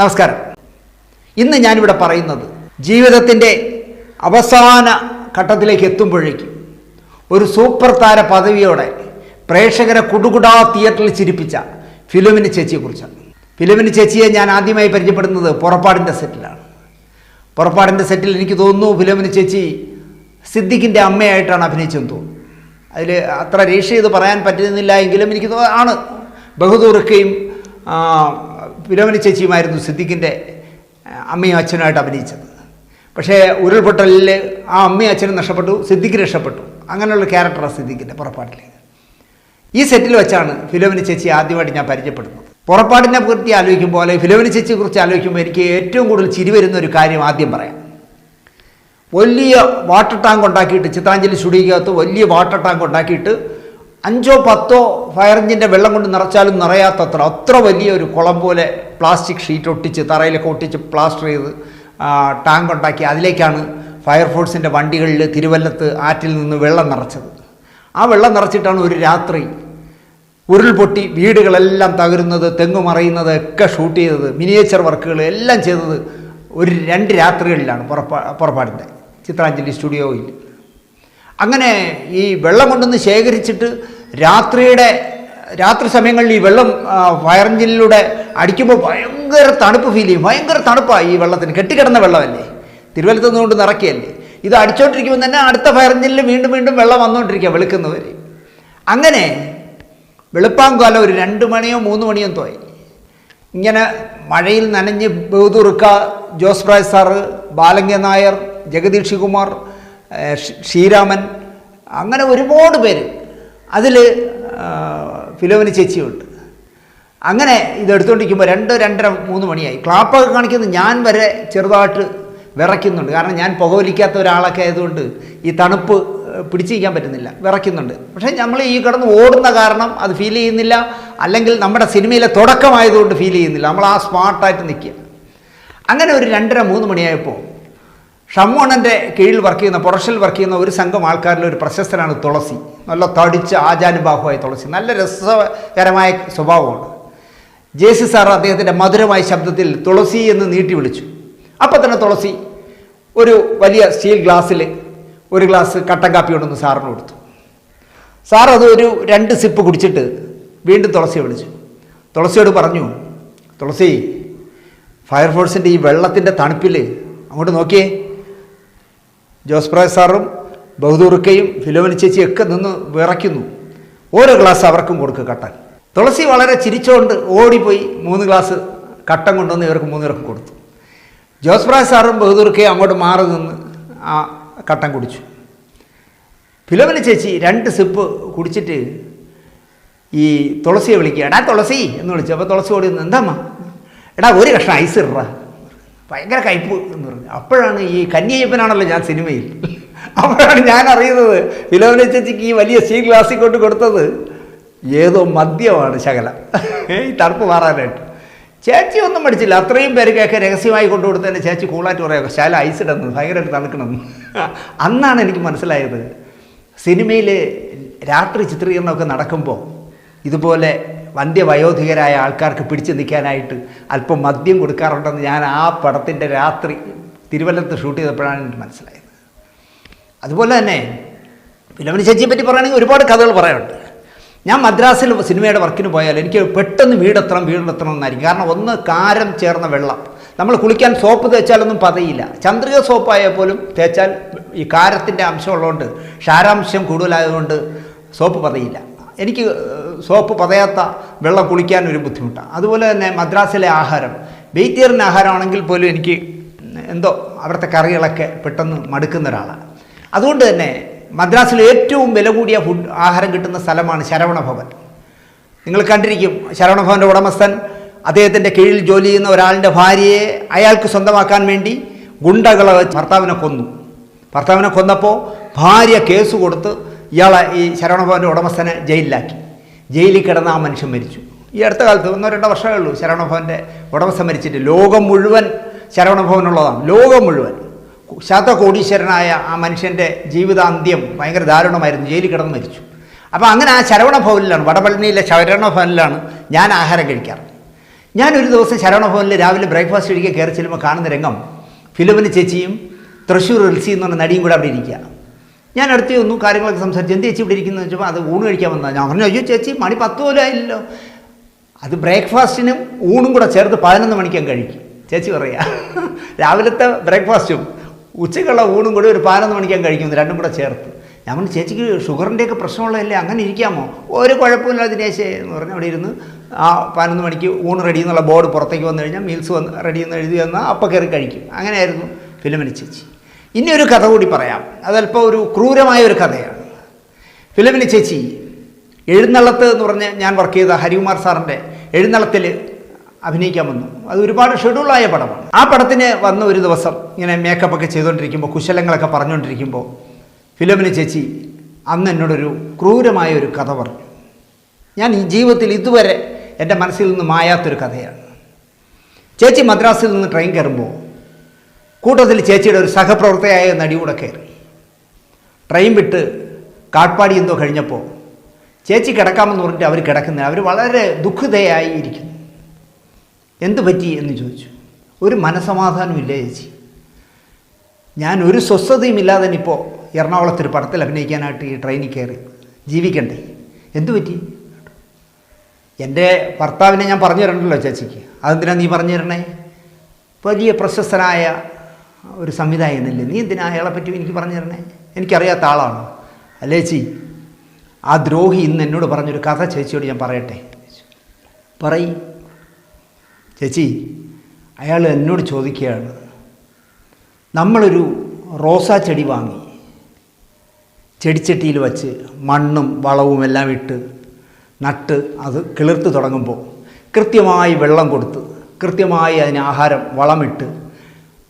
നമസ്കാരം. ഇന്ന് ഞാനിവിടെ പറയുന്നത് ജീവിതത്തിന്റെ അവസാന ഘട്ടത്തിലേക്ക് എത്തുമ്പോഴേക്കും ഒരു സൂപ്പർ താര പദവിയോടെ പ്രേക്ഷകരെ കുടുകുടാ തിയേറ്ററിൽ ചിരിപ്പിച്ച ഫിലിമിന് ചേച്ചിയെക്കുറിച്ചാണ്. ഫിലിമിന് ചേച്ചിയെ ഞാൻ ആദ്യമായി പരിചയപ്പെടുന്നത് പുറപ്പാടിന്റെ സെറ്റിലാണ്. പുറപ്പാടിന്റെ സെറ്റിൽ എനിക്ക് തോന്നുന്നു ഫിലിമിന് ചേച്ചി സിദ്ദിഖിന്റെ അമ്മയായിട്ടാണ് അഭിനയിച്ചെന്ന് തോന്നുന്നു. അതിൽ അത്ര രേഷ്യ ചെയ്ത് പറയാൻ പറ്റുന്നില്ല എങ്കിലും എനിക്ക് ആണ് ബഹദൂർക്കയും ഫിലോമിനി ചേച്ചിയുമായിരുന്നു സിദ്ദിഖിന്റെ അമ്മയും അച്ഛനുമായിട്ട് അഭിനയിച്ചത്. പക്ഷേ ഉരുൾപൊട്ടലിൽ ആ അമ്മയും അച്ഛനും നഷ്ടപ്പെട്ടു സിദ്ദിഖ് രക്ഷപ്പെട്ടു. അങ്ങനെയുള്ള ക്യാരക്ടറാണ് സിദ്ദിഖിന്റെ പുറപ്പാട്ടിൽ ഈ സെറ്റിൽ വെച്ചാണ് ഫിലോമിനി ചേച്ചി ആദ്യമായിട്ട് ഞാൻ പരിചയപ്പെടുന്നത്. പുറപ്പാടിനെ കുറിച്ച് ആലോചിക്കുമ്പോൾ അല്ലെങ്കിൽ ഫിലോമിനി ചേച്ചിയെ കുറിച്ച് ആലോചിക്കുമ്പോൾ എനിക്ക് ഏറ്റവും കൂടുതൽ ചിരി വരുന്ന ഒരു കാര്യം ആദ്യം പറയാം. വലിയ വാട്ടർ ടാങ്ക് ഉണ്ടാക്കിയിട്ട് ചിത്രാഞ്ജലി സ്റ്റുഡിയോക്കകത്ത് വലിയ വാട്ടർ ടാങ്ക് ഉണ്ടാക്കിയിട്ട് അഞ്ചോ പത്തോ ഫയർ എഞ്ചിന്റെ വെള്ളം കൊണ്ട് നിറച്ചാലും നിറയാത്തത്ര അത്ര വലിയ ഒരു കുളം പോലെ പ്ലാസ്റ്റിക് ഷീറ്റ് ഒട്ടിച്ച് തറയിലൊക്കെ ഒട്ടിച്ച് പ്ലാസ്റ്റർ ചെയ്ത് ടാങ്ക് ഉണ്ടാക്കി അതിലേക്കാണ് ഫയർഫോഴ്സിന്റെ വണ്ടികളിൽ തിരുവല്ലത്ത് ആറ്റിൽ നിന്ന് വെള്ളം നിറച്ചത്. ആ വെള്ളം നിറച്ചിട്ടാണ് ഒരു രാത്രി ഉരുൾപൊട്ടി വീടുകളെല്ലാം തകരുന്നത് തെങ്ങ് മറയുന്നത് ഒക്കെ ഷൂട്ട് ചെയ്തത് മിനിയേച്ചർ വർക്കുകൾ എല്ലാം ചെയ്തത് ഒരു രണ്ട് രാത്രികളിലാണ് പുറപ്പാ പുറപ്പാടിന്റെ ചിത്രാഞ്ജലി സ്റ്റുഡിയോയിൽ. അങ്ങനെ ഈ വെള്ളം കൊണ്ടുവന്ന് ശേഖരിച്ചിട്ട് രാത്രിയുടെ രാത്രി സമയങ്ങളിൽ ഈ വെള്ളം ഫയർ എഞ്ചിനിലൂടെ അടിക്കുമ്പോൾ ഭയങ്കര തണുപ്പ് ഫീൽ ചെയ്യും. ഭയങ്കര തണുപ്പാണ് ഈ വെള്ളത്തിന്. കെട്ടിക്കിടന്ന വെള്ളമല്ലേ? തിരുവല്ലത്ത് നിന്നുകൊണ്ട് നിറയ്ക്കുകയല്ലേ ഇത് അടിച്ചോണ്ടിരിക്കുമ്പോൾ തന്നെ അടുത്ത ഫയർ എഞ്ചിനിൽ വീണ്ടും വീണ്ടും വെള്ളം വന്നുകൊണ്ടിരിക്കുക വെളുക്കുന്നവർ അങ്ങനെ വെളുപ്പാങ്കാലം ഒരു രണ്ട് മണിയോ മൂന്ന് മണിയോ തോയി ഇങ്ങനെ മഴയിൽ നനഞ്ഞ് ബഹദൂർക്ക ജോസ് പ്രായ് സാറ് ബാലങ്ക നായർ ജഗദീഷ് കുമാർ ശ്രീരാമൻ അങ്ങനെ ഒരുപാട് പേര് അതിൽ ഫിലോമിന് ചേച്ചിയുണ്ട്. അങ്ങനെ ഇത് എടുത്തുകൊണ്ടിരിക്കുമ്പോൾ രണ്ട് രണ്ടര മൂന്ന് മണിയായി. ക്ലാപ്പൊക്കെ കാണിക്കുന്നത് ഞാൻ വരെ ചെറുതായിട്ട് വിറയ്ക്കുന്നുണ്ട്. കാരണം ഞാൻ പുകവലിക്കാത്ത ഒരാളൊക്കെ ആയതുകൊണ്ട് ഈ തണുപ്പ് പിടിച്ചിരിക്കാൻ പറ്റുന്നില്ല. വിറയ്ക്കുന്നുണ്ട്. പക്ഷേ നമ്മൾ ഈ കിടന്ന് ഓടുന്ന കാരണം അത് ഫീൽ ചെയ്യുന്നില്ല. അല്ലെങ്കിൽ നമ്മുടെ സിനിമയിലെ തുടക്കമായതുകൊണ്ട് ഫീൽ ചെയ്യുന്നില്ല. നമ്മൾ ആ സ്മാർട്ടായിട്ട് നിൽക്കുക. അങ്ങനെ ഒരു രണ്ടര മൂന്ന് മണിയായപ്പോൾ ഷമ്മോണന്റെ കീഴിൽ വർക്ക് ചെയ്യുന്ന പ്രൊഡക്ഷനിൽ വർക്ക് ചെയ്യുന്ന ഒരു സംഘം ആൾക്കാരിൽ ഒരു പ്രശസ്തനാണ് തുളസി. നല്ല തടിച്ച ആചാനുബാഹുവായി തുളസി. നല്ല രസകരമായ സ്വഭാവമാണ് ജെ സി സാർ അദ്ദേഹത്തിന്റെ മധുരമായ ശബ്ദത്തിൽ തുളസി എന്ന് നീട്ടി വിളിച്ചു. അപ്പം തന്നെ തുളസി ഒരു വലിയ സ്റ്റീൽ ഗ്ലാസ്സിൽ ഒരു ഗ്ലാസ് കട്ടൻ കാപ്പി കൊണ്ടൊന്ന് സാറിന് കൊടുത്തു. സാർ അത് ഒരു രണ്ട് സിപ്പ് കുടിച്ചിട്ട് വീണ്ടും തുളസി വിളിച്ചു. തുളസിയോട് പറഞ്ഞു തുളസി ഫയർഫോഴ്സിന്റെ ഈ വെള്ളത്തിന്റെ തണുപ്പിൽ അങ്ങോട്ട് നോക്കിയേ. ജോസ് പ്രായ സാറും ബഹദൂർക്കയും ഫിലോമിനി ചേച്ചിയൊക്കെ നിന്ന് വിറയ്ക്കുന്നു. ഓരോ ഗ്ലാസ് അവർക്കും കൊടുക്കുക കട്ടൻ. തുളസി വളരെ ചിരിച്ചുകൊണ്ട് ഓടിപ്പോയി മൂന്ന് ഗ്ലാസ് കട്ടൻ കൊണ്ടുവന്ന് ഇവർക്ക് മൂന്ന് പേർക്കും കൊടുത്തു. ജോസ് പ്രായ് സാറും ബഹദൂർക്കയും അങ്ങോട്ട് മാറി നിന്ന് ആ കട്ടൻ കുടിച്ചു. ഫിലോമിനി ചേച്ചി രണ്ട് സിപ്പ് കുടിച്ചിട്ട് ഈ തുളസിയെ വിളിക്കുക എടാ തുളസി എന്ന് വിളിച്ചു. അപ്പോൾ തുളസി ഓടി നിന്ന് എന്താമ്മ എടാ ഒരു കഷ്ണം ഐസ് ഇടറ. ഭയങ്കര കയ്പ് എന്ന് പറഞ്ഞു. അപ്പോഴാണ് ഈ കന്യയ്യപ്പനാണല്ലോ ഞാൻ സിനിമയിൽ അപ്പോഴാണ് ഞാൻ അറിയുന്നത് ഫിലോമിന ചേച്ചിക്ക് ഈ വലിയ സ്റ്റീൽ ഗ്ലാസ്സിൽ കൊണ്ട് കൊടുത്തത് ഏതോ മദ്യമാണ് ശകലം. ഈ തണുപ്പ് മാറാനായിട്ട്. ചേച്ചി ഒന്നും പഠിച്ചില്ല. അത്രയും പേർക്കൊക്കെ രഹസ്യമായി കൊണ്ടു കൊടുത്തതിന് ചേച്ചി കൂളായിട്ട് പറയാം ശാല ഐസ് ഇടുന്നത് ഭയങ്കരമായിട്ട് തണുക്കണമെന്ന് അന്നാണ് എനിക്ക് മനസ്സിലായത്. സിനിമയിൽ രാത്രി ചിത്രീകരണമൊക്കെ നടക്കുമ്പോൾ ഇതുപോലെ വന്ധ്യ വയോധികരായ ആൾക്കാർക്ക് പിടിച്ചു നിൽക്കാനായിട്ട് അല്പം മദ്യം കൊടുക്കാറുണ്ടെന്ന് ഞാൻ ആ പടത്തിന്റെ രാത്രി തിരുവല്ലത്ത് ഷൂട്ട് ചെയ്തപ്പോഴാണ് എനിക്ക് മനസ്സിലായത്. അതുപോലെ തന്നെ ഫിലോമിനി ചേച്ചിയെ പറ്റി പറയുകയാണെങ്കിൽ ഒരുപാട് കഥകൾ പറയാനുണ്ട്. ഞാൻ മദ്രാസിൽ സിനിമയുടെ വർക്കിന് പോയാൽ എനിക്ക് പെട്ടെന്ന് വീടെത്തണം വീടെത്തണം എന്നായിരിക്കും. കാരണം ഒന്ന് കാരം ചേർന്ന വെള്ളം. നമ്മൾ കുളിക്കാൻ സോപ്പ് തേച്ചാലൊന്നും പതയില്ല. ചന്ദ്രിക സോപ്പായാൽ പോലും തേച്ചാൽ ഈ കാരത്തിന്റെ അംശമുള്ളതുകൊണ്ട് ക്ഷാരാംശം കൂടുതലായതുകൊണ്ട് സോപ്പ് പതയില്ല. എനിക്ക് സോപ്പ് പതയാത്ത വെള്ളം കുളിക്കാൻ ഒരു ബുദ്ധിമുട്ടാണ്. അതുപോലെ തന്നെ മദ്രാസിലെ ആഹാരം. വെജിറ്റേറിയൻ ആഹാരമാണെങ്കിൽ പോലും എനിക്ക് എന്തോ അവിടുത്തെ കറികളൊക്കെ പെട്ടെന്ന് മടുക്കുന്ന ഒരാളാണ്. അതുകൊണ്ട് തന്നെ മദ്രാസിൽ ഏറ്റവും വില കൂടിയ ഫുഡ് ആഹാരം കിട്ടുന്ന സ്ഥലമാണ് ശരവണ ഭവൻ. നിങ്ങൾ കണ്ടിരിക്കും ശരവണഭവന്റെ ഉടമസ്ഥൻ അദ്ദേഹത്തിന്റെ കീഴിൽ ജോലി ചെയ്യുന്ന ഒരാളിന്റെ ഭാര്യയെ അയാൾക്ക് സ്വന്തമാക്കാൻ വേണ്ടി ഗുണ്ടകൾ ഭർത്താവിനെ കൊന്നു. ഭർത്താവിനെ കൊന്നപ്പോൾ ഭാര്യ കേസ് കൊടുത്ത് ഇയാളെ ഈ ശരവണഭവന്റെ ഉടമസ്ഥനെ ജയിലിലാക്കി. ജയിലിൽ കിടന്ന ആ മനുഷ്യൻ മരിച്ചു. ഈ അടുത്ത കാലത്ത് ഒന്നോ രണ്ടോ വർഷമേ ഉള്ളൂ ശരവണഭവന്റെ ഉടമസ്ഥൻ മരിച്ചിട്ട്. ലോകം മുഴുവൻ ശരവണഭവനുള്ളതാണ് ലോകം മുഴുവൻ. ശതകോടീശ്വരനായ ആ മനുഷ്യന്റെ ജീവിതാന്ത്യം ഭയങ്കര ദാരുണമായിരുന്നു. ജയിലിൽ കിടന്ന് മരിച്ചു. അപ്പോൾ അങ്ങനെ ആ ശരവണ ഭവനിലാണ് വടപളനിയിലെ ശരവണ ഭവനിലാണ് ഞാൻ ആഹാരം കഴിക്കാറ്. ഞാനൊരു ദിവസം ശരവണ ഭവനിൽ രാവിലെ ബ്രേക്ക്ഫാസ്റ്റ് കഴിക്കാൻ കയറി ചെല്ലുമ്പോൾ കാണുന്ന രംഗം ഫിലിമിന് ചേച്ചിയും തൃശ്ശൂർ റിൽസി എന്ന് പറഞ്ഞ നടിയും കൂടെ അവിടെ ഇരിക്കുക. ഞാൻ അടുത്ത് വന്നു കാര്യങ്ങളൊക്കെ സംസാരിച്ചു എന്ത് ചേച്ചി ഇവിടെ ഇരിക്കുന്നത് വെച്ചപ്പോൾ അത് ഊണ് കഴിക്കാൻ വന്നതാണ് ഞാൻ പറഞ്ഞു അയ്യോ ചേച്ചി മണി പത്ത് പോലും ആയില്ലല്ലോ. അത് ബ്രേക്ക്ഫാസ്റ്റിനും ഊണും കൂടെ ചേർത്ത് പതിനൊന്ന് മണിക്കാൻ കഴിക്കും. ചേച്ചി പറയാ രാവിലത്തെ ബ്രേക്ക്ഫാസ്റ്റും ഉച്ചയ്ക്കുള്ള ഊണും കൂടി ഒരു പതിനൊന്ന് മണിക്കാൻ കഴിക്കും രണ്ടും കൂടെ ചേർത്ത്. ഞാൻ ചേച്ചിക്ക് ഷുഗറിന്റെയൊക്കെ പ്രശ്നമുള്ളതല്ലേ അങ്ങനെ ഇരിക്കാമോ? ഒരു കുഴപ്പമില്ല ദിനേശേ എന്ന് പറഞ്ഞ് അവിടെ ഇരുന്ന് ആ പതിനൊന്ന് മണിക്ക് ഊണ് റെഡി എന്നുള്ള ബോർഡ് പുറത്തേക്ക് വന്നു കഴിഞ്ഞാൽ മീൽസ് വന്ന് റെഡി എന്ന് എഴുതി വന്നാൽ അപ്പം കയറി കഴിക്കും. അങ്ങനെയായിരുന്നു ഫിലിമിന് ചേച്ചി. ഇനി ഒരു കഥ കൂടി പറയാം. അതല്പം ഒരു ക്രൂരമായ ഒരു കഥയാണ്. ഫിലിമിന് ചേച്ചി എഴുന്നള്ളത്ത് എന്ന് പറഞ്ഞ് ഞാൻ വർക്ക് ചെയ്ത ഹരികുമാർ സാറിന്റെ എഴുന്നള്ളത്തിൽ അഭിനയിക്കാൻ വന്നു. അത് ഒരുപാട് ഷെഡ്യൂളായ പടമാണ്. ആ പടത്തിന് വന്ന ഒരു ദിവസം ഇങ്ങനെ മേക്കപ്പ് ഒക്കെ ചെയ്തുകൊണ്ടിരിക്കുമ്പോൾ കുശലങ്ങളൊക്കെ പറഞ്ഞുകൊണ്ടിരിക്കുമ്പോൾ ഫിലിമിന് ചേച്ചി അന്ന് എന്നോടൊരു ക്രൂരമായ ഒരു കഥ പറഞ്ഞു. ഞാൻ ഈ ജീവിതത്തിൽ ഇതുവരെ എന്റെ മനസ്സിൽ നിന്ന് മായാത്തൊരു കഥയാണ്. ചേച്ചി മദ്രാസിൽ നിന്ന് ട്രെയിൻ കയറുമ്പോൾ കൂട്ടത്തിൽ ചേച്ചിയുടെ ഒരു സഹപ്രവർത്തകയായ നടി കൂടെ കയറി. ട്രെയിൻ വിട്ട് കാട്പാടി എന്തോ കഴിഞ്ഞപ്പോൾ ചേച്ചി കിടക്കാമെന്ന് പറഞ്ഞിട്ട് അവർ കിടക്കുന്നത് അവർ വളരെ ദുഃഖിതയായി ഇരിക്കുന്നു. എന്ത് പറ്റി എന്ന് ചോദിച്ചു. ഒരു മനസമാധാനമില്ല ചേച്ചി? ഞാൻ ഒരു സ്വസ്ഥതയും ഇല്ലാതെ ഇപ്പോൾ എറണാകുളത്തൊരു പടത്തിൽ അഭിനയിക്കാനായിട്ട് ഈ ട്രെയിനിൽ കയറി. ജീവിക്കണ്ടേ? എന്തു പറ്റി? എന്റെ ഭർത്താവിനെ ഞാൻ പറഞ്ഞു തരണ്ടല്ലോ ചേച്ചിക്ക്. അതെന്തിനാ നീ പറഞ്ഞു തരണേ? വലിയ പ്രശസ്തനായ ഒരു സംവിധായകനല്ലേ? നീ എന്തിനാ അയാളെ പറ്റി എനിക്ക് പറഞ്ഞു തരണേ? എനിക്കറിയാത്ത ആളാണ്? അല്ലേ ചേച്ചി? ആ ദ്രോഹി ഇന്ന് എന്നോട് പറഞ്ഞൊരു കഥ ചേച്ചിയോട് ഞാൻ പറയട്ടെ? പറയ്. ചേച്ചി അയാൾ എന്നോട് ചോദിക്കുകയാണ് നമ്മളൊരു റോസാ ചെടി വാങ്ങി ചെടിച്ചട്ടിയിൽ വച്ച് മണ്ണും വളവും എല്ലാം ഇട്ട് നട്ട് അത് കിളിർത്ത് തുടങ്ങുമ്പോൾ കൃത്യമായി വെള്ളം കൊടുത്ത് കൃത്യമായി അതിന് ആഹാരം വളമിട്ട്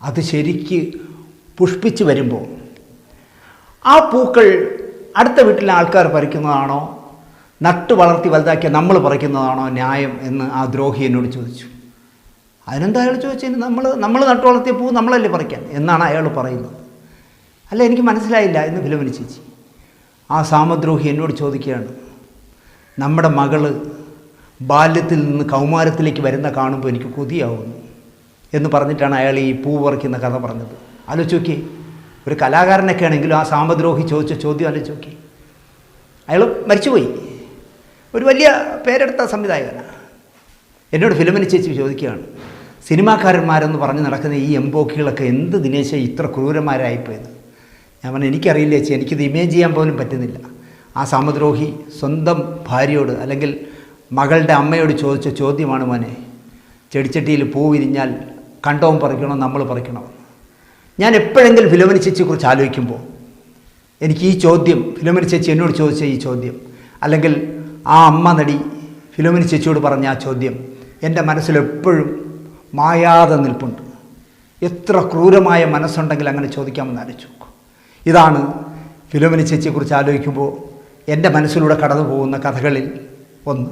അത് ശരിക്ക് പുഷ്പിച്ച് വരുമ്പോൾ ആ പൂക്കൾ അടുത്ത വീട്ടിലെ ആൾക്കാർ പറിക്കുന്നതാണോ? നട്ട് വളർത്തി വലുതാക്കിയ നമ്മൾ പറിക്കുന്നതാണോ ന്യായം? എന്ന് ആ ദ്രോഹി എന്നോട് ചോദിച്ചു. അതിനെന്താ അയാൾ ചോദിച്ചതിന് നമ്മൾ നമ്മൾ നട്ടു വളർത്തിയ പൂ നമ്മളല്ലേ പറിക്കാൻ? എന്നാണ് അയാൾ പറയുന്നത്. അല്ല എനിക്ക് മനസ്സിലായില്ല എന്ന് ഫിലോമിനി ചേച്ചി. ആ സാമദ്രോഹി എന്നോട് ചോദിക്കുകയാണ്. നമ്മുടെ മകൾ ബാല്യത്തിൽ നിന്ന് കൗമാരത്തിലേക്ക് വരുന്ന കാണുമ്പോൾ എനിക്ക് കൊതിയാവുന്നു എന്ന് പറഞ്ഞിട്ടാണ് അയാൾ ഈ പൂ പറിക്കുന്ന കഥ പറഞ്ഞത്. ആലോചിച്ച് നോക്കിയേ. ഒരു കലാകാരനൊക്കെ ആണെങ്കിലും ആ സാമദ്രോഹി ചോദിച്ച ചോദ്യം ആലോചിച്ച് നോക്കി അയാൾ മരിച്ചുപോയി. ഒരു വലിയ പേരെടുത്ത സംവിധായകനാണ് എന്നോട് ഫിലിമിന് ചേച്ചി ചോദിക്കുകയാണ്. സിനിമാക്കാരന്മാരെന്ന് പറഞ്ഞ് നടക്കുന്ന ഈ എംബോക്കികളൊക്കെ എന്ത് ദിനേശ ഇത്ര ക്രൂരന്മാരായിപ്പോയത് ഞാൻ പറഞ്ഞു എനിക്കറിയില്ല ചേച്ചി എനിക്കിത് ഇമേജ് ചെയ്യാൻ പോലും പറ്റുന്നില്ല. ആ സാമദ്രോഹി സ്വന്തം ഭാര്യയോട് അല്ലെങ്കിൽ മകളുടെ അമ്മയോട് ചോദിച്ച ചോദ്യമാണ് മോനെ ചെടിച്ചട്ടിയിൽ പൂ വിരിഞ്ഞാൽ കണ്ടവും പറിക്കണം നമ്മൾ പറിക്കണം? ഞാൻ എപ്പോഴെങ്കിലും ഫിലോമിനി ചേച്ചിയെക്കുറിച്ച് ആലോചിക്കുമ്പോൾ എനിക്ക് ഈ ചോദ്യം ഫിലോമിനി ചേച്ചി എന്നോട് ചോദിച്ച ഈ ചോദ്യം അല്ലെങ്കിൽ ആ അമ്മ നടി ഫിലോമിനി ചേച്ചിയോട് പറഞ്ഞ ആ ചോദ്യം എന്റെ മനസ്സിലെപ്പോഴും മായാതെ നിൽപ്പുണ്ട്. എത്ര ക്രൂരമായ മനസ്സുണ്ടെങ്കിൽ അങ്ങനെ ചോദിക്കാമെന്ന് ആലോചിച്ചു ഇതാണ് ഫിലോമിനി ചേച്ചിയെക്കുറിച്ച് ആലോചിക്കുമ്പോൾ എന്റെ മനസ്സിലൂടെ കടന്നു പോകുന്ന കഥകളിൽ ഒന്ന്.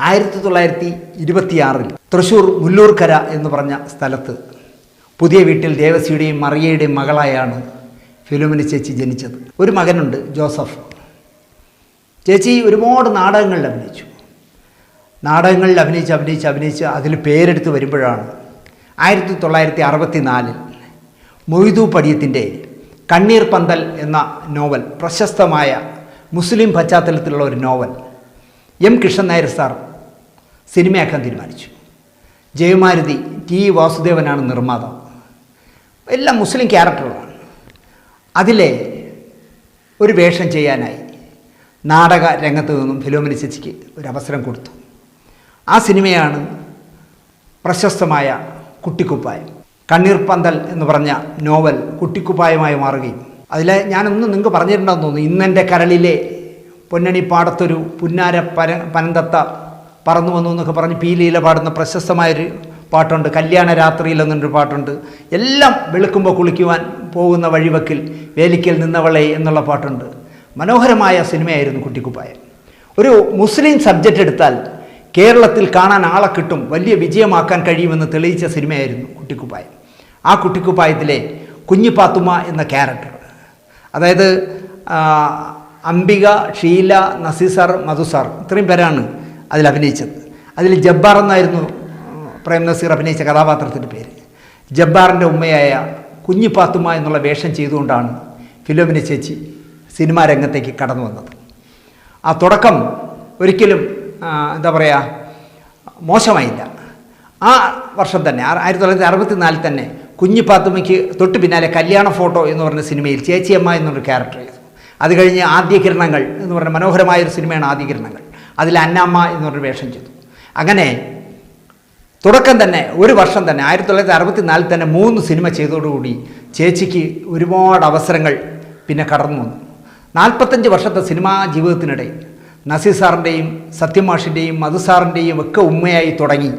ആയിരത്തി തൊള്ളായിരത്തി ഇരുപത്തിയാറിൽ തൃശ്ശൂർ മുല്ലൂർക്കര എന്ന് പറഞ്ഞ സ്ഥലത്ത് പുതിയ വീട്ടിൽ ദേവസിയുടെയും മറിയയുടെയും മകളായാണ് ഫിലോമിനി ചേച്ചി ജനിച്ചത്. ഒരു മകനുണ്ട് ജോസഫ്. ചേച്ചി ഒരുപാട് നാടകങ്ങളിൽ അഭിനയിച്ചു. നാടകങ്ങളിൽ അഭിനയിച്ച് അഭിനയിച്ച് അഭിനയിച്ച് അതിൽ പേരെടുത്ത് വരുമ്പോഴാണ് ആയിരത്തി തൊള്ളായിരത്തി അറുപത്തി നാലിൽ മൊയ്തു പടിയത്തിന്റെ കണ്ണീർ പന്തൽ എന്ന നോവൽ പ്രശസ്തമായ മുസ്ലിം പശ്ചാത്തലത്തിലുള്ള ഒരു novel M Krishnan Nair sir സിനിമയാക്കാൻ തീരുമാനിച്ചു. ജയമാരുതി ടി വാസുദേവനാണ് നിർമ്മാതാവ്. എല്ലാം മുസ്ലിം ക്യാരക്ടറുകളാണ്. അതിലെ ഒരു വേഷം ചെയ്യാനായി നാടക രംഗത്ത് നിന്നും ഫിലോമിനി ചേച്ചിക്ക് ഒരു അവസരം കൊടുത്തു. ആ സിനിമയാണ് പ്രശസ്തമായ കുട്ടിക്കുപ്പായം. കണ്ണീർ പന്തൽ എന്ന് പറഞ്ഞ നോവൽ കുട്ടിക്കുപ്പായമായി മാറുകയും. അതിലെ ഞാനൊന്നും നിങ്ങൾക്ക് പറഞ്ഞിട്ടുണ്ടെന്ന് തോന്നുന്നു. ഇന്നെന്റെ കരളിലെ പൊന്നണി പാടത്തൊരു പുന്നാര പര പനന്തത്ത പറന്നു വന്നു എന്നൊക്കെ പറഞ്ഞ് പീലിയിലെ പാടുന്ന പ്രശസ്തമായൊരു പാട്ടുണ്ട്. കല്യാണ രാത്രിയിൽ എന്നൊരു പാട്ടുണ്ട്. എല്ലാം വെളുക്കുമ്പോൾ കുളിക്കുവാൻ പോകുന്ന വഴിവക്കിൽ വേലിക്കൽ നിന്നവളെ എന്നുള്ള പാട്ടുണ്ട്. മനോഹരമായ സിനിമയായിരുന്നു കുട്ടിക്കുപ്പായം. ഒരു മുസ്ലിം സബ്ജക്റ്റ് എടുത്താൽ കേരളത്തിൽ കാണാൻ ആളെ കിട്ടും വലിയ വിജയമാക്കാൻ കഴിയുമെന്ന് തെളിയിച്ച സിനിമയായിരുന്നു കുട്ടിക്കുപ്പായം. ആ കുട്ടിക്കുപ്പായത്തിലെ കുഞ്ഞിപ്പാത്തുമ്മ എന്ന ക്യാരക്ടർ. അതായത് അംബിക ഷീല നസീസർ മധുസർ ഇത്രയും പേരാണ് അതിൽ അഭിനയിച്ചത്. അതിൽ ജബ്ബാർ എന്നായിരുന്നു പ്രേം നസീർ അഭിനയിച്ച കഥാപാത്രത്തിന്റെ പേര്. ജബ്ബാറിന്റെ ഉമ്മയായ കുഞ്ഞിപ്പാത്തുമ്മ എന്നുള്ള വേഷം ചെയ്തുകൊണ്ടാണ് ഫിലോമിന ചേച്ചി സിനിമാ രംഗത്തേക്ക് കടന്നു വന്നത്. ആ തുടക്കം ഒരിക്കലും എന്താ പറയുക മോശമായില്ല. ആ വർഷം തന്നെ ആയിരത്തി തൊള്ളായിരത്തി അറുപത്തി നാലിൽ തന്നെ കുഞ്ഞു പാത്തുമ്മയ്ക്ക് തൊട്ട് പിന്നാലെ കല്യാണ ഫോട്ടോ എന്ന് പറഞ്ഞ സിനിമയിൽ ചേച്ചിയമ്മ എന്നൊരു ക്യാരക്ടർ ചെയ്തു. അത് കഴിഞ്ഞ് ആദ്യ കിരണങ്ങൾ എന്ന് പറഞ്ഞ മനോഹരമായ ഒരു സിനിമയാണ് ആദ്യ കിരണങ്ങൾ അതിൽ അന്നമ്മ എന്ന് പറഞ്ഞൊരു വേഷം ചെയ്തു. അങ്ങനെ തുടക്കം തന്നെ ഒരു വർഷം തന്നെ ആയിരത്തി തൊള്ളായിരത്തി അറുപത്തി നാലിൽ തന്നെ മൂന്ന് സിനിമ ചെയ്തതോടുകൂടി ചേച്ചിക്ക് ഒരുപാട് അവസരങ്ങൾ പിന്നെ കടന്നു വന്നു. നാൽപ്പത്തഞ്ച് വർഷത്തെ സിനിമാ ജീവിതത്തിനിടയിൽ നസീർ സാറിന്റെയും സത്യമാഷിന്റെയും മധു സാറിന്റെയും ഒക്കെ ഉമ്മയായി തുടങ്ങി.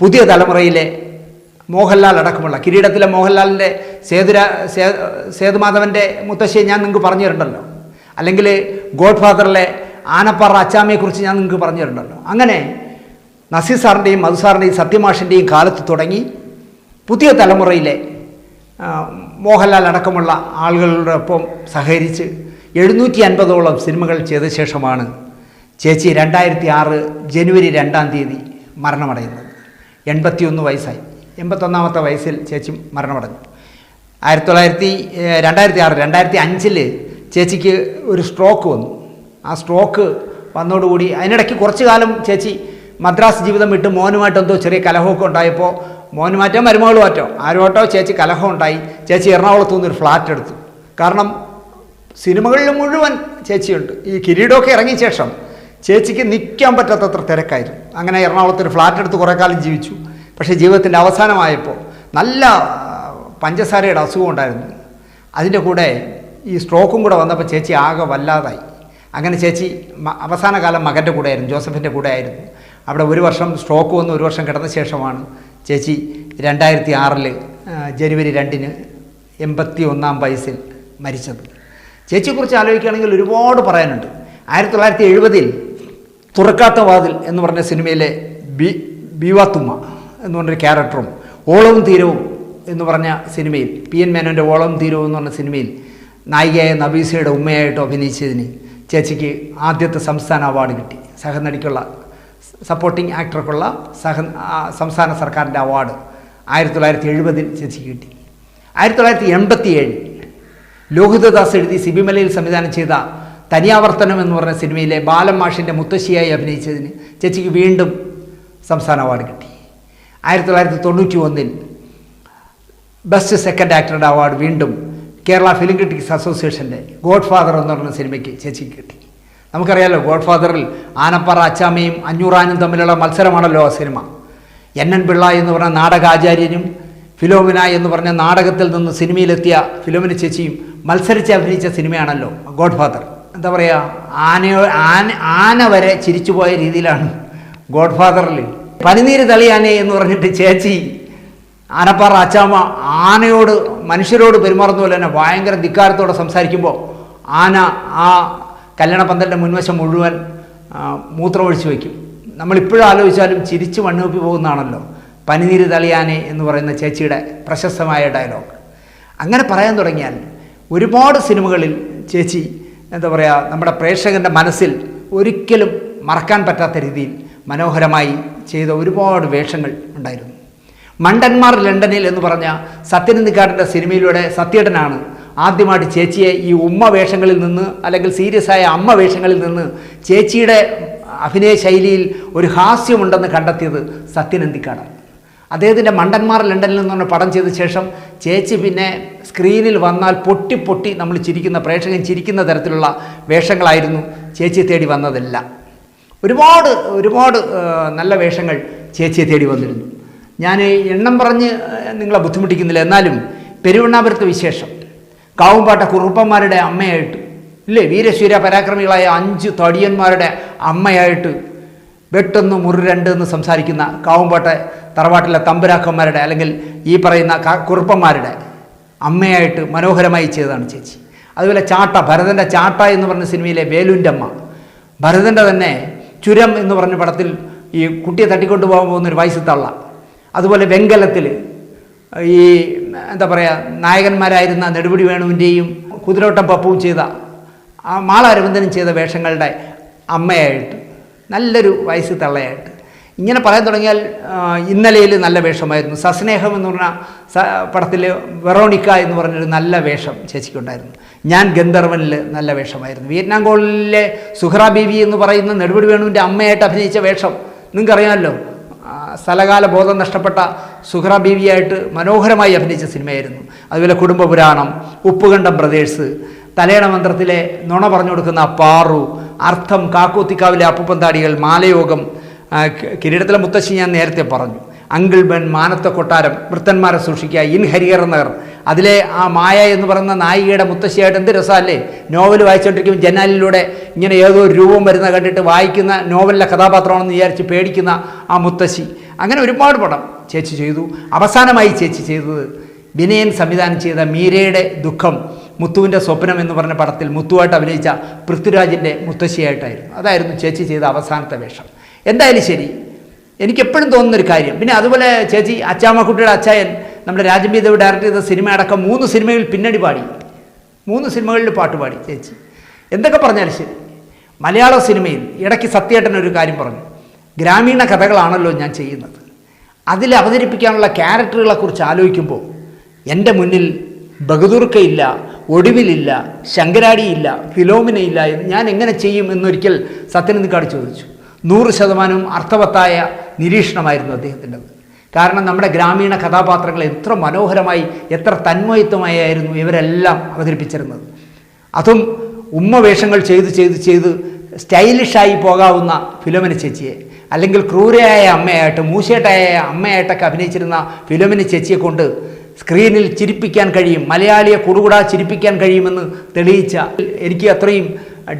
പുതിയ തലമുറയിലെ മോഹൻലാൽ അടക്കമുള്ള കിരീടത്തിലെ മോഹൻലാലിന്റെ സേതുരാ സേ സേതുമാധവന്റെ മുത്തശ്ശിയെ ഞാൻ നിങ്ങൾക്ക് പറഞ്ഞു തരണ്ടല്ലോ. അല്ലെങ്കിൽ ഗോഡ് ഫാദറിലെ ആനപ്പാറ അച്ചാമ്മയെക്കുറിച്ച് ഞാൻ നിങ്ങൾക്ക് പറഞ്ഞു തരണ്ടല്ലോ. അങ്ങനെ നസീർ സാറിന്റെയും മധു സാറിന്റെയും സത്യമാഷിന്റെയും കാലത്ത് തുടങ്ങി. പുതിയ തലമുറയിലെ മോഹൻലാൽ അടക്കമുള്ള ആളുകളുടെ ഒപ്പം സഹകരിച്ച് എഴുന്നൂറ്റി അൻപതോളം സിനിമകൾ ചെയ്ത ശേഷമാണ് ചേച്ചി രണ്ടായിരത്തി ആറ് ജനുവരി രണ്ടാം തീയതി മരണമടയുന്നത് എൺപത്തിയൊന്ന് വയസ്സായി. എൺപത്തൊന്നാമത്തെ വയസ്സിൽ ചേച്ചി മരണമടഞ്ഞു. ആയിരത്തി തൊള്ളായിരത്തി രണ്ടായിരത്തി ആറ് രണ്ടായിരത്തി അഞ്ചിൽ ചേച്ചിക്ക് ഒരു സ്ട്രോക്ക് വന്നു. ആ സ്ട്രോക്ക് വന്നതോടുകൂടി അതിനിടയ്ക്ക് കുറച്ചു കാലം ചേച്ചി മദ്രാസ് ജീവിതം വിട്ട് മോനുമായിട്ട് എന്തോ ചെറിയ കലഹമൊക്കെ ഉണ്ടായപ്പോൾ മോനുമാറ്റോ മരുമകൾ മാറ്റോ ആരുമായിട്ടോ ചേച്ചി കലഹം ഉണ്ടായി. ചേച്ചി എറണാകുളത്തു നിന്ന് ഒരു ഫ്ലാറ്റ് എടുത്തു. കാരണം സിനിമകളിൽ മുഴുവൻ ചേച്ചിയുണ്ട്. ഈ കിരീടമൊക്കെ ഇറങ്ങിയ ശേഷം ചേച്ചിക്ക് നിൽക്കാൻ പറ്റാത്തത്ര തിരക്കായിരുന്നു. അങ്ങനെ എറണാകുളത്ത് ഒരു ഫ്ലാറ്റ് എടുത്ത് കുറേ കാലം ജീവിച്ചു. പക്ഷേ ജീവിതത്തിന്റെ അവസാനമായപ്പോൾ നല്ല പഞ്ചസാരയുടെ അസുഖം ഉണ്ടായിരുന്നു. അതിന്റെ കൂടെ ഈ സ്ട്രോക്കും കൂടെ വന്നപ്പോൾ ചേച്ചി ആകെ വല്ലാതായി. അങ്ങനെ ചേച്ചി അവസാന കാലം മകന്റെ കൂടെ ആയിരുന്നു ജോസഫിന്റെ കൂടെ ആയിരുന്നു അവിടെ ഒരു വർഷം സ്ട്രോക്ക് വന്ന് ഒരു വർഷം കിടന്ന ശേഷമാണ് ചേച്ചി രണ്ടായിരത്തി ആറിൽ ജനുവരി രണ്ടിന് എൺപത്തി ഒന്നാം വയസ്സിൽ മരിച്ചത്. ചേച്ചിയെക്കുറിച്ച് ആലോചിക്കുകയാണെങ്കിൽ ഒരുപാട് പറയാനുണ്ട്. ആയിരത്തി തൊള്ളായിരത്തി എഴുപതിൽ തുറക്കാത്ത വാതിൽ എന്ന് പറഞ്ഞ സിനിമയിലെ ബി ബീവാത്തുമ്മ എന്ന് പറഞ്ഞൊരു ക്യാരക്ടറും ഓളവും തീരവും എന്ന് പറഞ്ഞ സിനിമയിൽ പി എൻ മേനോന്റെ ഓളവും തീരവും എന്ന് പറഞ്ഞ സിനിമയിൽ നായികയായ നബീസയുടെ ഉമ്മയായിട്ട് അഭിനയിച്ചതിന് ചേച്ചിക്ക് ആദ്യത്തെ സംസ്ഥാന അവാർഡ് കിട്ടി. സഹനടിക്കുള്ള സപ്പോർട്ടിംഗ് ആക്ടർക്കുള്ള സഹ സംസ്ഥാന സർക്കാരിന്റെ അവാർഡ് ആയിരത്തി തൊള്ളായിരത്തി എഴുപതിൽ ചേച്ചിക്ക് കിട്ടി. ആയിരത്തി തൊള്ളായിരത്തി എൺപത്തി ഏഴ് ലോഹിതദാസ് എഴുതി സിബിമലയിൽ സംവിധാനം ചെയ്ത തനിയാവർത്തനം എന്ന് പറഞ്ഞ സിനിമയിലെ ബാലൻ മാഷിന്റെ മുത്തശ്ശിയായി അഭിനയിച്ചതിന് ചേച്ചിക്ക് വീണ്ടും സംസ്ഥാന അവാർഡ് കിട്ടി. ആയിരത്തി തൊള്ളായിരത്തി തൊണ്ണൂറ്റി ഒന്നിൽ ബെസ്റ്റ് സെക്കൻഡ് ആക്ടറുടെ അവാർഡ് വീണ്ടും കേരള ഫിലിം ക്രിറ്റിക്സ് അസോസിയേഷന്റെ ഗോഡ് ഫാദർ എന്ന് പറഞ്ഞ സിനിമയ്ക്ക് ചേച്ചിക്ക് കിട്ടി. നമുക്കറിയാലോ ഗോഡ് ഫാദറിൽ ആനപ്പാറ അച്ചാമയും അഞ്ഞൂറാനും തമ്മിലുള്ള മത്സരമാണല്ലോ ആ സിനിമ. എൻ എൻ പിള്ള എന്ന് പറഞ്ഞ നാടകാചാര്യനും ഫിലോമിന എന്ന് പറഞ്ഞ നാടകത്തിൽ നിന്ന് സിനിമയിലെത്തിയ ഫിലോമിന ചേച്ചിയും മത്സരിച്ച് അഭിനയിച്ച സിനിമയാണല്ലോ ഗോഡ് ഫാദർ എന്താ പറയുക ആനയോ ആന ആന വരെ ചിരിച്ചു പോയ രീതിയിലാണ് ഗോഡ് ഫാദറിൽ പനിനീര് തളിയാനേ എന്ന് പറഞ്ഞിട്ട് ചേച്ചി ആനപ്പാറ അച്ചാമ്മ ആനയോട് മനുഷ്യരോട് പെരുമാറുന്ന പോലെ തന്നെ ഭയങ്കര ധിക്കാരത്തോടെ സംസാരിക്കുമ്പോൾ ആന ആ കല്യാണ പന്തലിന്റെ മുൻവശം മുഴുവൻ മൂത്രമൊഴിച്ചു വയ്ക്കും. നമ്മളിപ്പോഴും ആലോചിച്ചാലും ചിരിച്ച് മണ്ണുപ്പി പോകുന്നതാണല്ലോ പനിനീര് തളിയാനെ എന്ന് പറയുന്ന ചേച്ചിയുടെ പ്രശസ്തമായ ഡയലോഗ്. അങ്ങനെ പറയാൻ തുടങ്ങിയാൽ ഒരുപാട് സിനിമകളിൽ ചേച്ചി എന്താ പറയുക നമ്മുടെ പ്രേക്ഷകന്റെ മനസ്സിൽ ഒരിക്കലും മറക്കാൻ പറ്റാത്ത രീതിയിൽ മനോഹരമായി ചെയ്ത ഒരുപാട് വേഷങ്ങൾ ഉണ്ടായിരുന്നു. മണ്ടന്മാർ ലണ്ടനിൽ എന്ന് പറഞ്ഞ സത്യനന്ദിക്കാടിന്റെ സിനിമയിലൂടെ സത്യേടനാണ് ആദ്യമായിട്ട് ചേച്ചിയെ ഈ ഉമ്മ വേഷങ്ങളിൽ നിന്ന് അല്ലെങ്കിൽ സീരിയസ് ആയ അമ്മ വേഷങ്ങളിൽ നിന്ന് ചേച്ചിയുടെ അഭിനയ ശൈലിയിൽ ഒരു ഹാസ്യമുണ്ടെന്ന് കണ്ടെത്തിയത് സത്യനന്ദിക്കാടാണ് അദ്ദേഹത്തിന്റെ മണ്ടന്മാർ ലണ്ടനിൽ നിന്ന് പടം ചെയ്ത ശേഷം ചേച്ചി പിന്നെ സ്ക്രീനിൽ വന്നാൽ പൊട്ടി പൊട്ടി നമ്മൾ ചിരിക്കുന്ന പ്രേക്ഷകൻ ചിരിക്കുന്ന തരത്തിലുള്ള വേഷങ്ങളായിരുന്നു ചേച്ചിയെ തേടി വന്നതല്ല. ഒരുപാട് ഒരുപാട് നല്ല വേഷങ്ങൾ ചേച്ചിയെ തേടി വന്നിരുന്നു. ഞാൻ എണ്ണം പറഞ്ഞ് നിങ്ങളെ ബുദ്ധിമുട്ടിക്കുന്നില്ല. എന്നാലും പെരുവണ്ണാപുരത്ത് വിശേഷം. കാവുംപാട്ട കുറുപ്പന്മാരുടെ അമ്മയായിട്ട് ഇല്ലേ വീരശൂര പരാക്രമികളായ അഞ്ച് തടിയന്മാരുടെ അമ്മയായിട്ട് വെട്ടൊന്ന് മുറി രണ്ട് എന്ന് സംസാരിക്കുന്ന കാവുംപാട്ട തറവാട്ടിലെ തമ്പുരാക്കന്മാരുടെ അല്ലെങ്കിൽ ഈ പറയുന്ന കുറുപ്പന്മാരുടെ അമ്മയായിട്ട് മനോഹരമായി ചെയ്തതാണ് ചേച്ചി. അതുപോലെ ചാട്ട ഭരതന്റെ ചാട്ട എന്ന് പറഞ്ഞ സിനിമയിലെ വേലുന്റെ അമ്മ. ഭരതന്റെ തന്നെ ചുരം എന്ന് പറഞ്ഞ പടത്തിൽ ഈ കുട്ടിയെ തട്ടിക്കൊണ്ടു പോകാൻ പോകുന്ന ഒരു വയസ്സ് തള്ള അതുപോലെ വെങ്കലത്തിൽ ഈ എന്താ പറയുക നായകന്മാരായിരുന്ന നെടുപിടി വേണുവിന്റെയും കുതിരോട്ടം പപ്പുവും ചെയ്ത ആ മാള അരവിന്ദനും ചെയ്ത വേഷങ്ങളുടെ അമ്മയായിട്ട് നല്ലൊരു വയസ്സ് തള്ളയായിട്ട് ഇങ്ങനെ പറയാൻ തുടങ്ങിയാൽ ഇന്നലെയിൽ നല്ല വേഷമായിരുന്നു. സസ്നേഹം എന്ന് പറഞ്ഞ പടത്തിൽ വെറോണിക്ക എന്ന് പറഞ്ഞൊരു നല്ല വേഷം ചേച്ചിക്കുണ്ടായിരുന്നു. ഞാൻ ഗന്ധർവനിൽ നല്ല വേഷമായിരുന്നു. വിയറ്റ്നാം കോളിലെ സുഹ്ര ബീവി എന്ന് പറയുന്ന നെടുപടി വേണുവിന്റെ അമ്മയായിട്ട് അഭിനയിച്ച വേഷം നിങ്ങൾക്കറിയാമല്ലോ. സ്ഥലകാല ബോധം നഷ്ടപ്പെട്ട സുഹ്ര ബീവിയായിട്ട് മനോഹരമായി അഭിനയിച്ച സിനിമയായിരുന്നു. അതുപോലെ കുടുംബപുരാണം ഉപ്പുകണ്ടം ബ്രദേഴ്സ് തലേണ മന്ത്രത്തിലെ നുണ പറഞ്ഞു കൊടുക്കുന്ന പാറു അർത്ഥം കാക്കോത്തിക്കാവിലെ അപ്പുപ്പന്താടികൾ മാലയോഗം കിരീടത്തിലെ മുത്തശ്ശി ഞാൻ നേരത്തെ പറഞ്ഞു. അങ്കിൾ ബെൻ മാനത്ത കൊട്ടാരം വൃത്തന്മാരെ സൂക്ഷിക്കുക ഇൻ ഹരിഹർ നഗർ അതിലെ ആ മായ എന്ന് പറയുന്ന നായികയുടെ മുത്തശ്ശിയായിട്ട് എന്ത് രസമല്ലേ? നോവൽ വായിച്ചുകൊണ്ടിരിക്കും ജനാലിലൂടെ ഇങ്ങനെ ഏതോ ഒരു രൂപം വരുന്ന കണ്ടിട്ട് വായിക്കുന്ന നോവലിലെ കഥാപാത്രമാണെന്ന് വിചാരിച്ച് പേടിക്കുന്ന ആ മുത്തശ്ശി. അങ്ങനെ ഒരുപാട് പടം ചേച്ചി ചെയ്തു. അവസാനമായി ചേച്ചി ചെയ്തത് വിനയൻ സംവിധാനം ചെയ്ത മീരയുടെ ദുഃഖം മുത്തുവിന്റെ സ്വപ്നം എന്ന് പറഞ്ഞ പടത്തിൽ മുത്തുവായിട്ട് അഭിനയിച്ച പൃഥ്വിരാജിന്റെ മുത്തശ്ശിയായിട്ടായിരുന്നു. അതായിരുന്നു ചേച്ചി ചെയ്ത അവസാനത്തെ വേഷം. എന്തായാലും ശരി. എനിക്കെപ്പോഴും തോന്നുന്നൊരു കാര്യം. പിന്നെ അതുപോലെ ചേച്ചി അച്ചാമ്മക്കുട്ടിയുടെ അച്ചായൻ നമ്മുടെ രാജബീദേവ് ഡയറക്റ്റ് ചെയ്ത സിനിമ അടക്കം മൂന്ന് സിനിമയിൽ പിന്നണി പാടി. മൂന്ന് സിനിമകളിൽ പാട്ട് പാടി ചേച്ചി. എന്തൊക്കെ പറഞ്ഞാലും ശരി. മലയാള സിനിമയിൽ ഇടയ്ക്ക് സത്യേട്ടൻ ഒരു കാര്യം പറഞ്ഞു. ഗ്രാമീണ കഥകളാണല്ലോ ഞാൻ ചെയ്യുന്നത്. അതിൽ അവതരിപ്പിക്കാനുള്ള ക്യാരക്ടറുകളെക്കുറിച്ച് ആലോചിക്കുമ്പോൾ എന്റെ മുന്നിൽ ബഹദൂർക്കയില്ല ഒടുവിലില്ല ശങ്കരാടിയില്ല ഫിലോമിനയില്ല ഞാൻ എങ്ങനെ ചെയ്യും എന്നൊരിക്കൽ സത്യനന്ദിക്കാട് ചോദിച്ചു. നൂറ് ശതമാനവും അർത്ഥവത്തായ നിരീക്ഷണമായിരുന്നു അദ്ദേഹത്തിന്റെത്. കാരണം നമ്മുടെ ഗ്രാമീണ കഥാപാത്രങ്ങൾ എത്ര മനോഹരമായി എത്ര തന്മയത്വമായിരുന്നു ഇവരെല്ലാം അവതരിപ്പിച്ചിരുന്നത്. അതും ഉമ്മ വേഷങ്ങൾ ചെയ്ത് ചെയ്ത് ചെയ്ത് സ്റ്റൈലിഷായി പോകാവുന്ന ഫിലോമിന ചേച്ചിയെ അല്ലെങ്കിൽ ക്രൂരയായ അമ്മയായിട്ട് മൂശേട്ടായ അമ്മയായിട്ടൊക്കെ അഭിനയിച്ചിരുന്ന ഫിലോമിന ചേച്ചിയെ കൊണ്ട് സ്ക്രീനിൽ ചിരിപ്പിക്കാൻ കഴിയും മലയാളിയെ കുടുകുടാ ചിരിപ്പിക്കാൻ കഴിയുമെന്ന് തെളിയിച്ച എനിക്ക് അത്രയും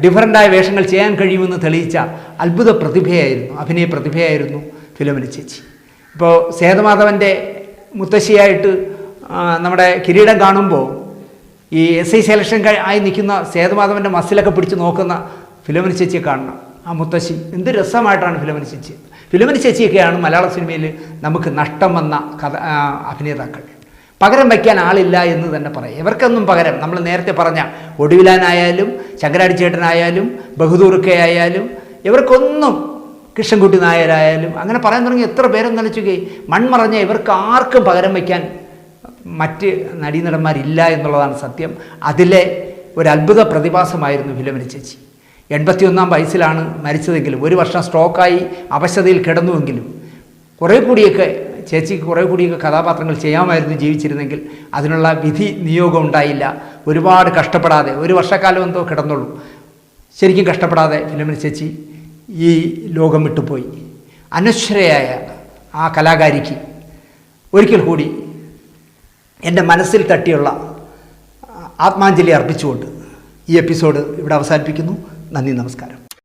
ഡിഫറന്റായ വേഷങ്ങൾ ചെയ്യാൻ കഴിയുമെന്ന് തെളിയിച്ച അത്ഭുത പ്രതിഭയായിരുന്നു അഭിനയ പ്രതിഭയായിരുന്നു ഫിലോമിന ചേച്ചി. ഇപ്പോൾ സേതുമാധവന്റെ മുത്തശ്ശിയായിട്ട് നമ്മുടെ കിരീടം കാണുമ്പോൾ ഈ എസ് ഐ സെലക്ഷൻ ആയി നിൽക്കുന്ന സേതുമാധവന്റെ മസിലൊക്കെ പിടിച്ച് നോക്കുന്ന ഫിലോമിന ചേച്ചിയെ കാണണം. ആ മുത്തശ്ശി എന്ത് രസമായിട്ടാണ് ഫിലോമിന ചേച്ചി. ഫിലോമിന ചേച്ചിയൊക്കെയാണ് മലയാള സിനിമയിൽ നമുക്ക് നഷ്ടം വന്ന കഥ അഭിനേതാക്കൾ. പകരം വയ്ക്കാൻ ആളില്ല എന്ന് തന്നെ പറയാം. ഇവർക്കൊന്നും പകരം. നമ്മൾ നേരത്തെ പറഞ്ഞ ഒടുവിലാനായാലും ശങ്കരാടി ചേട്ടനായാലും ബഹദൂർക്കെ ആയാലും ഇവർക്കൊന്നും കൃഷ്ണൻകുട്ടി നായരായാലും അങ്ങനെ പറയാൻ തുടങ്ങി എത്ര പേരും നിലച്ചുകെ മൺമറഞ്ഞ ഇവർക്ക് ആർക്കും പകരം വയ്ക്കാൻ മറ്റ് നടീനടന്മാരില്ല എന്നുള്ളതാണ് സത്യം. അതിലെ ഒരു അത്ഭുത പ്രതിഭാസമായിരുന്നു ഫിലമിന് ചേച്ചി. എൺപത്തിയൊന്നാം വയസ്സിലാണ് മരിച്ചതെങ്കിലും ഒരു വർഷം സ്ട്രോക്കായി അവശതയിൽ കിടന്നുവെങ്കിലും കുറേ കൂടിയൊക്കെ ചേച്ചിക്ക് കുറേ കൂടിയൊക്കെ കഥാപാത്രങ്ങൾ ചെയ്യാമായിരുന്നു ജീവിച്ചിരുന്നെങ്കിൽ അതിനുള്ള വിധി നിയോഗം ഉണ്ടായില്ല. ഒരുപാട് കഷ്ടപ്പെടാതെ ഒരു വർഷക്കാലം എന്തോ കിടന്നുള്ളൂ. ശരിക്കും കഷ്ടപ്പെടാതെ ഫിലിമിന് ചേച്ചി ഈ ലോകം വിട്ടുപോയി. അനശ്വരയായ ആ കലാകാരിക്ക് ഒരിക്കൽ കൂടി എന്റെ മനസ്സിൽ തട്ടിയുള്ള ആത്മാഞ്ജലി അർപ്പിച്ചുകൊണ്ട് ഈ എപ്പിസോഡ് ഇവിടെ അവസാനിപ്പിക്കുന്നു. നന്ദി നമസ്കാരം.